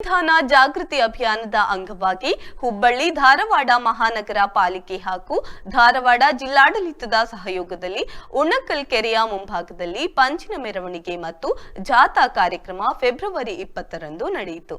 ಸಂವಿಧಾನ ಜಾಗೃತಿ ಅಭಿಯಾನದ ಅಂಗವಾಗಿ ಹುಬ್ಬಳ್ಳಿ ಧಾರವಾಡ ಮಹಾನಗರ ಪಾಲಿಕೆ ಹಾಗೂ ಧಾರವಾಡ ಜಿಲ್ಲಾಡಳಿತದ ಸಹಯೋಗದಲ್ಲಿ ಉಣಕಲ್ ಕೆರೆಯ ಮುಂಭಾಗದಲ್ಲಿ ಪಂಚಿನ ಮೆರವಣಿಗೆ ಮತ್ತು ಜಾಥಾ ಕಾರ್ಯಕ್ರಮ ಫೆಬ್ರವರಿ ಇಪ್ಪತ್ತರಂದು ನಡೆಯಿತು.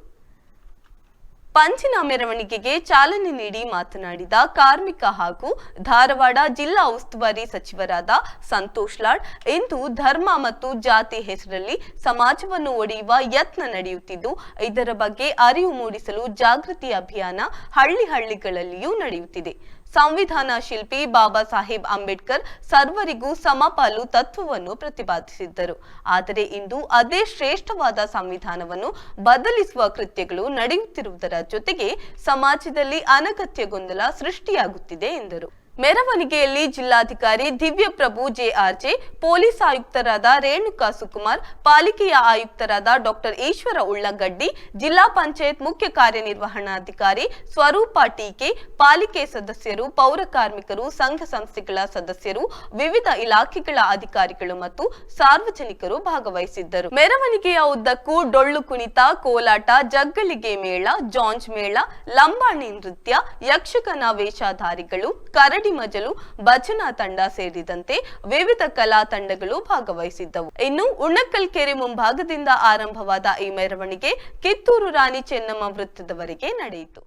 ಪಂಚಿನ ಮೆರವಣಿಗೆಗೆ ಚಾಲನೆ ನೀಡಿ ಮಾತನಾಡಿದ ಕಾರ್ಮಿಕ ಹಾಗೂ ಧಾರವಾಡ ಜಿಲ್ಲಾ ಉಸ್ತುವಾರಿ ಸಚಿವರಾದ ಸಂತೋಷ್ ಲಾಡ್, ಇಂದು ಧರ್ಮ ಮತ್ತು ಜಾತಿ ಹೆಸರಲ್ಲಿ ಸಮಾಜವನ್ನು ಒಡೆಯುವ ಯತ್ನ ನಡೆಯುತ್ತಿದ್ದು, ಇದರ ಬಗ್ಗೆ ಅರಿವು ಮೂಡಿಸಲು ಜಾಗೃತಿ ಅಭಿಯಾನ ಹಳ್ಳಿ ಹಳ್ಳಿಗಳಲ್ಲಿಯೂ ನಡೆಯುತ್ತಿದೆ. ಸಂವಿಧಾನ ಶಿಲ್ಪಿ ಬಾಬಾ ಸಾಹೇಬ್ ಅಂಬೇಡ್ಕರ್ ಸರ್ವರಿಗೂ ಸಮಪಾಲು ತತ್ವವನ್ನು ಪ್ರತಿಪಾದಿಸಿದ್ದರು. ಆದರೆ ಇಂದು ಅದೇ ಶ್ರೇಷ್ಠವಾದ ಸಂವಿಧಾನವನ್ನು ಬದಲಿಸುವ ಕೃತ್ಯಗಳು ನಡೆಯುತ್ತಿರುವುದರ ಜೊತೆಗೆ ಸಮಾಜದಲ್ಲಿ ಅನಗತ್ಯ ಗೊಂದಲ ಸೃಷ್ಟಿಯಾಗುತ್ತಿದೆ ಎಂದರು. ಮೆರವಣಿಗೆಯಲ್ಲಿ ಜಿಲ್ಲಾಧಿಕಾರಿ ದಿವ್ಯಪ್ರಭು ಜೆಆರ್ಜೆ, ಪೊಲೀಸ್ ಆಯುಕ್ತರಾದ ರೇಣುಕಾ ಸುಕುಮಾರ್, ಪಾಲಿಕೆಯ ಆಯುಕ್ತರಾದ ಡಾಕ್ಟರ್ ಈಶ್ವರ ಉಳ್ಳಗಡ್ಡಿ, ಜಿಲ್ಲಾ ಪಂಚಾಯತ್ ಮುಖ್ಯ ಕಾರ್ಯನಿರ್ವಹಣಾಧಿಕಾರಿ ಸ್ವರೂಪ ಟೀಕೆ ಪಾಲಿಕೆ ಸದಸ್ಯರು, ಪೌರ ಕಾರ್ಮಿಕರು, ಸಂಘ ಸಂಸ್ಥೆಗಳ ಸದಸ್ಯರು, ವಿವಿಧ ಇಲಾಖೆಗಳ ಅಧಿಕಾರಿಗಳು ಮತ್ತು ಸಾರ್ವಜನಿಕರು ಭಾಗವಹಿಸಿದ್ದರು. ಮೆರವಣಿಗೆಯ ಉದ್ದಕ್ಕೂ ಡೊಳ್ಳು ಕುಣಿತ, ಕೋಲಾಟ ಜಗ್ಗಳಿಗೆ ಮೇಳ, ಜಾಂಜ್ ಮೇಳ, ಲಂಬಾಣಿ ನೃತ್ಯ, ಯಕ್ಷಗಾನ ವೇಷಧಾರಿಗಳು, ಕರಡಿ ಮಜಲು ಭಜನಾ ತಂಡ ಸೇರಿದಂತೆ ವಿವಿಧ ಕಲಾ ತಂಡಗಳು ಭಾಗವಹಿಸಿದ್ದವು ಇನ್ನು ಉಣ್ಣಕಲ್ ಕೆರೆ ಮುಂಭಾಗದಿಂದ ಆರಂಭವಾದ ಈ ಮೆರವಣಿಗೆ ಕಿತ್ತೂರು ರಾಣಿ ಚೆನ್ನಮ್ಮ ವೃತ್ತದವರೆಗೆ ನಡೆಯಿತು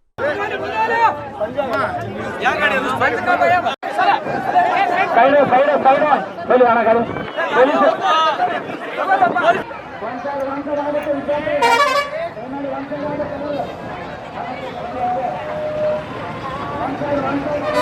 Thank ಸೈಡ್